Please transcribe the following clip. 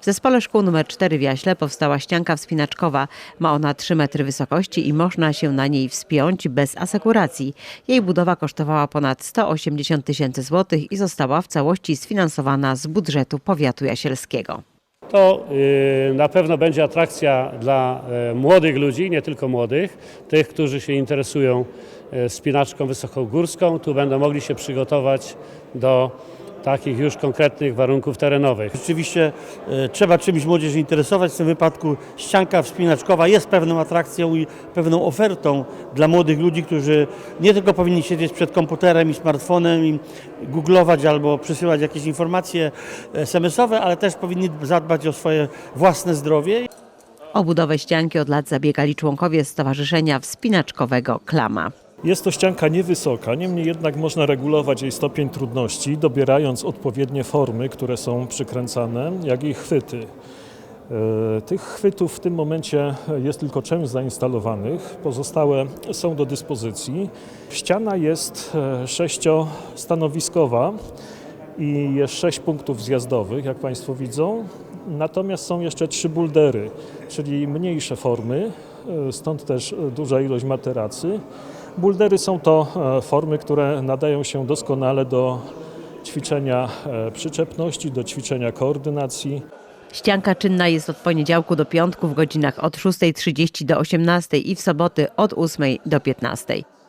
W zespole szkół nr 4 w Jaśle powstała ścianka wspinaczkowa. Ma ona 3 metry wysokości i można się na niej wspiąć bez asekuracji. Jej budowa kosztowała ponad 180 tysięcy złotych i została w całości sfinansowana z budżetu powiatu jasielskiego. To y, na pewno będzie atrakcja dla e, młodych ludzi, nie tylko młodych, tych, którzy się interesują e, spinaczką wysokogórską. Tu będą mogli się przygotować do takich już konkretnych warunków terenowych. Rzeczywiście e, trzeba czymś młodzież interesować. W tym wypadku ścianka wspinaczkowa jest pewną atrakcją i pewną ofertą dla młodych ludzi, którzy nie tylko powinni siedzieć przed komputerem i smartfonem i googlować albo przesyłać jakieś informacje SMS-owe, ale też powinni zadbać o swoje własne zdrowie. O budowę ścianki od lat zabiegali członkowie Stowarzyszenia Wspinaczkowego Klama. Jest to ścianka niewysoka, niemniej jednak można regulować jej stopień trudności, dobierając odpowiednie formy, które są przykręcane, jak i chwyty. E, Tych chwytów w tym momencie jest tylko część zainstalowanych, pozostałe są do dyspozycji. Ściana jest e, sześciostanowiskowa i jest sześć punktów zjazdowych, jak Państwo widzą. Natomiast są jeszcze trzy buldery, czyli mniejsze formy, e, stąd też duża ilość materacy. Buldery są to e, formy, które nadają się doskonale do ćwiczenia e, przyczepności, do ćwiczenia koordynacji. Ścianka czynna jest od poniedziałku do piątku w godzinach od 6.30 do 18.00 i w soboty od 8.00 do 15.00.